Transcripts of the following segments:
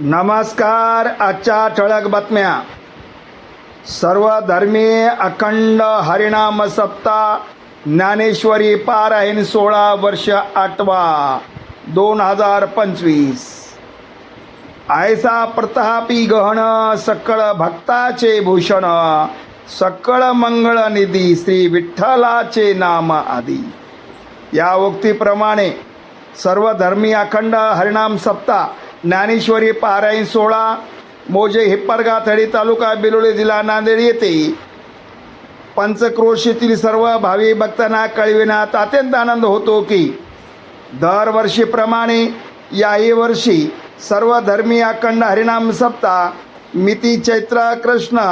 नमस्कार आजच्या ठळक बातम्या. सर्व धर्मीय अखंड हरिणाम सप्ताह ज्ञानेश्वरी पारायण सोळा वर्ष आठवा दोन हजार पंचवीस. आयसा प्रतापी गहन सकळ भक्ताचे भूषण सकळ मंगळ निधी श्री विठ्ठलाचे नाम आदी. या उक्तीप्रमाणे सर्व धर्मी अखंड हरिणाम सप्ताह ज्ञानेश्वरी पारायण सोळा मोजे हिप्परगा थडी तालुका बिलोली जिल्हा नांदेड येथे पंचक्रोशीतील सर्व भावी भक्तांना कळविण्यात अत्यंत आनंद होतो की दरवर्षीप्रमाणे याही वर्षी सर्व धर्मी अखंड हरिनाम सप्ताह मिती चैत्र कृष्ण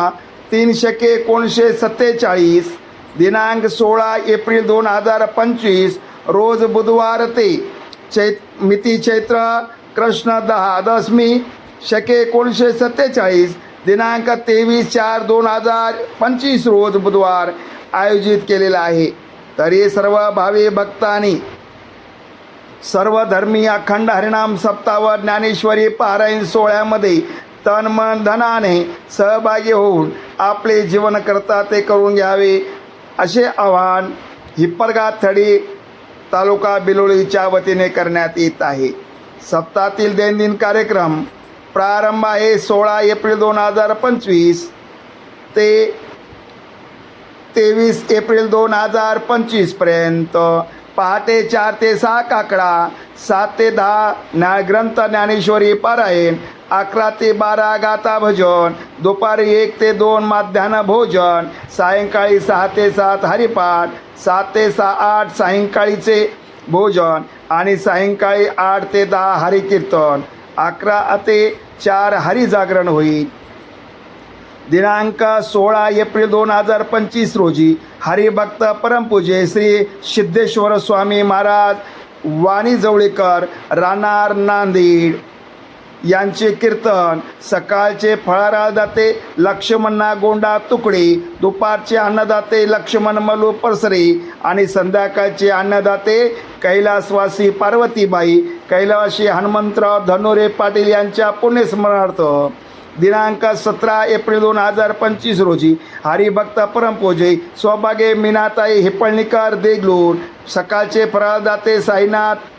तीन शके एकोणीसशे सत्तेचाळीस दिनांक सोळा एप्रिल दोन हजार पंचवीस रोज बुधवार ते चैत मिती चैत्र कृष्ण दहा दशमी शके एकोणीसशे सत्तेचाळीस दिनांक तेवीस चार दोन हजार पंचवीस रोज बुधवार आयोजित केलेला आहे. तरी सर्व भावी भक्तांनी सर्व धर्मीय अखंड हरिणाम सप्तावर ज्ञानेश्वरी पारायण सोहळ्यामध्ये तन मन धनाने सहभागी होऊन आपले जीवन करता ते करून घ्यावे असे आवाहन हिप्परगा थडी तालुका बिलोळीच्या वतीने करण्यात येत आहे. सप्ताहातील दैनंदिन कार्यक्रम प्रारंभ आहे सोळा एप्रिल दोन हजार पंचवीस. ते तेवीस एप्रिल दोन हजार पंचवीसपर्यंत पहाटे चार ते सहा काकडा सात ते दहा ज्ञा ग्रंथ ज्ञानेश्वरी पारायण अकरा ते बारा गाता भजन दुपारी एक ते दोन माध्यान्ह भोजन सायंकाळी सहा ते सात हरिपाठ सात ते सहा आठ सायंकाळीचे भोजन आणि सायंकाळी आठ ते दहा हरिकीर्तन अकरा ते चार हरिजागरण होईल. दिनांक सोळा एप्रिल दोन हजार पंचवीस रोजी हरिभक्त परमपूजे श्री सिद्धेश्वर स्वामी महाराज वाणी जवळीकर राहणार नांदेड. यांचे कीर्तन सकाळचे फळाराळ दाते लक्ष्मणना गोंडा तुकडे दुपारचे अन्नदाते लक्ष्मण मलू परसरे आणि संध्याकाळचे अन्नदाते कैलासवासी पार्वतीबाई कैलासी हनुमंतराव धनुरे पाटील यांच्या पुण्यस्मरणार्थ दिनांक सतरा एप्रिल दोन हजार पंचवीस रोजी हरिभक्त परमपूजे सौभाग्य मीनाताई हिपळणीकर देगलूर सकाळचे फराळदाते साईनाथ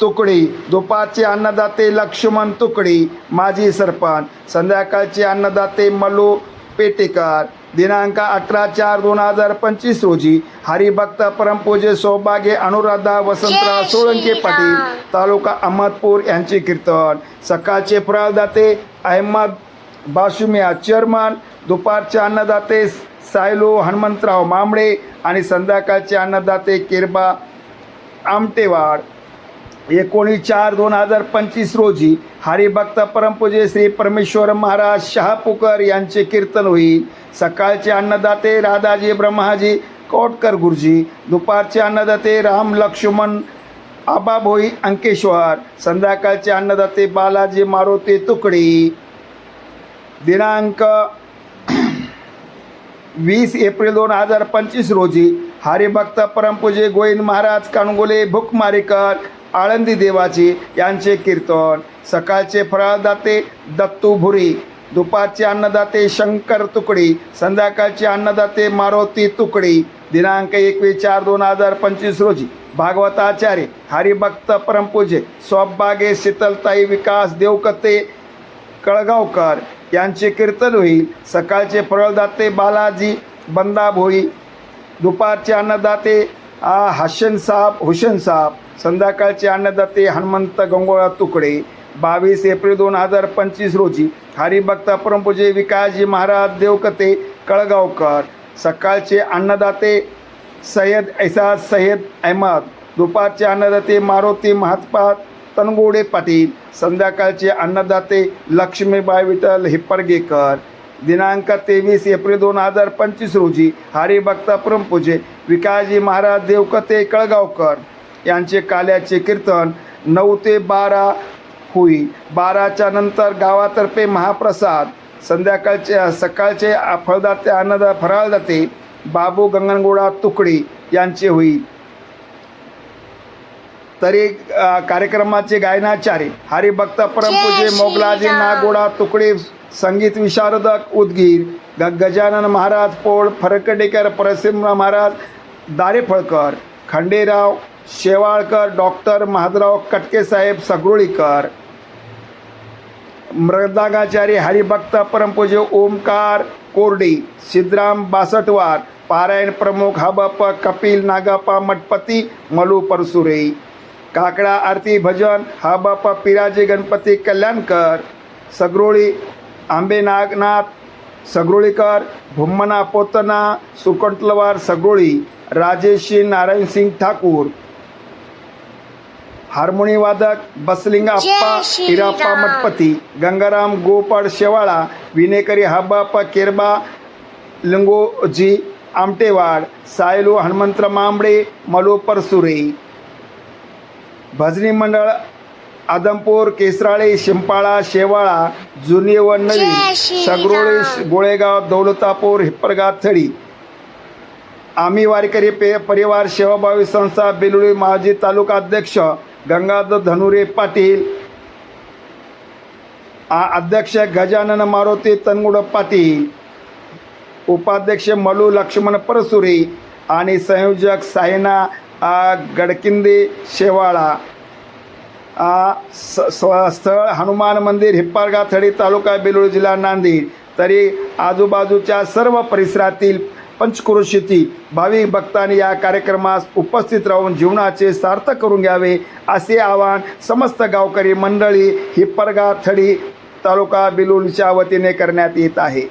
तुकडी दुपारचे अन्नदाते लक्ष्मण तुकडी माजी सरपंच संध्याकाळचे अन्नदाते मल्लू पेटेकर दिनांक अठरा चार दोन हजार पंचवीस रोजी हरिभक्त परमपूजे सौभाग्य अनुराधा वसंतराव सोळंके. पाटील तालुका अहमदपूर यांचे कीर्तन. सकाळचे फराळदाते अहमद बाशुमिया चेअरमन. दुपारचे अन्नदाते सायलो हनुमंतराव मांबळे आणि संध्याकाळचे अन्नदाते किरबा आमटेवाड. एकोणीस चार दोन हजार पंचवीस रोजी हरिभक्त परमपूजे श्री परमेश्वर महाराज शहापूकर यांचे कीर्तन होईल. सकाळचे अन्नदाते राधाजी ब्रह्माजी कोटकर गुरुजी दुपारचे अन्नदाते राम लक्ष्मण आबाभोई अंकेश्वर संध्याकाळचे अन्नदाते बालाजी मारुती तुकडी. दिनांक वीस एप्रिल दोन हजार पंचवीस रोजी हरिभक्त परमपूजे गोविंद महाराज कानगोले भुकमारीकर आळंदी देवाची यांचे कीर्तन. सकाळचे फराळदाते दत्तू भुरी दुपारचे अन्नदाते शंकर तुकडी संध्याकाळचे अन्नदाते मारुती तुकडी. दिनांक एकवीस चार दोन हजार पंचवीस रोजी भागवताचार्य हरिभक्त परमपूजे स्वबागे शीतलताई विकास देवकते कळगावकर यांचे कीर्तन होईल. सकाळचे फळदाते बालाजी बंदा भोई दुपारचे अन्नदाते आ, हसन साहेब हुसेन साहेब संध्याकाळचे अन्नदाते हनुमंत गंगोळा तुकडे. बावीस एप्रिल दोन हजार पंचवीस रोजी हरिभक्त परमपूजे विकासजी महाराज देवकते कळगावकर. सकाळचे अन्नदाते सय्यद ऐसाद सय्यद अहमद. दुपारचे अन्नदाते मारुती महात्मा तनगोडे पाटील. संध्याकाळचे अन्नदाते लक्ष्मीबाई विठ्ठल हिप्परगेकर. दिनांक तेवीस एप्रिल दोन हजार पंचवीस रोजी हरिभक्त परमपूजे विकासजी महाराज देवकते कळगावकर. यांचे काल्याचे कीर्तन नऊ ते बारा होईल बाराच्या नंतर गावातर्फे महाप्रसाद. संध्याकाळचे सकाळचे फळदाते अन्नदा फराळदाते बाबू गंगनगोडा तुकडी यांचे होईल तरी कार्यक्रमाचे गायनाचार्य हरिभक्त परमपूजे मोगलाजी. नागोडा तुकडे संगीत विशारदक उदगीर ग गजानन महाराज पोळ फरकडेकर परसिंह महाराज दारेफळकर खंडेराव शेवाळकर डॉक्टर महादराव कटकेसाहेब सगरुळीकर. मृदागाचार्य हरिभक्त परमपूज्य ओमकार कोरडे सिद्धराम बासटवार पारायण प्रमुख हबप कपिल नागापा मठपती मलू परसुरे. काकडा आरती भजन हबप पिराजी गणपती कल्याणकर सगरोळी आंबे नागनाथ सगरोळीकर भुम्मना पोतना सुकंटलवार सगरोळी राजेशी नारायणसिंग ठाकूर हार्मोनी वादक बसलिंगा अप्पा हिराप्पा. मठपती गंगाराम गोपाळ शेवाळा विनेकरी हब्बाप्पा केरबा लिंगोजी आमटेवाड सायलू हनुमंत मांबडे मलो परसुरे भजनी मंडळ आदमपूर केसराळे शिंपाळा शेवाळा जुनी व नवी सगरोळे. गोळेगाव दौलतापूर हिप्परगा थडी आम्ही वारकरी पे परिवार सेवाभावी संस्था बेलुळी माजी तालुका अध्यक्ष गंगाधर धनुरे पाटील. अध्यक्ष गजानन मारुती तनगुड पाटील. उपाध्यक्ष मलू लक्ष्मण परसुरे आणि संयोजक सायना गडकिंदे शेवाळा. स- स्थळ हनुमान मंदिर हिप्पारगा थडी तालुका बेलूर जिल्हा नांदेड. तरी आजूबाजूच्या सर्व परिसरातील पंचक्रोशीतील भाविक भक्तांनी या कार्यक्रमास उपस्थित राहून जीवनाचे सार्थक करून घ्यावे असे आवाहन समस्त गावकरी मंडळी हिप्परगा थडी तालुका बिलोलीच्या वतीने करण्यात येत आहे.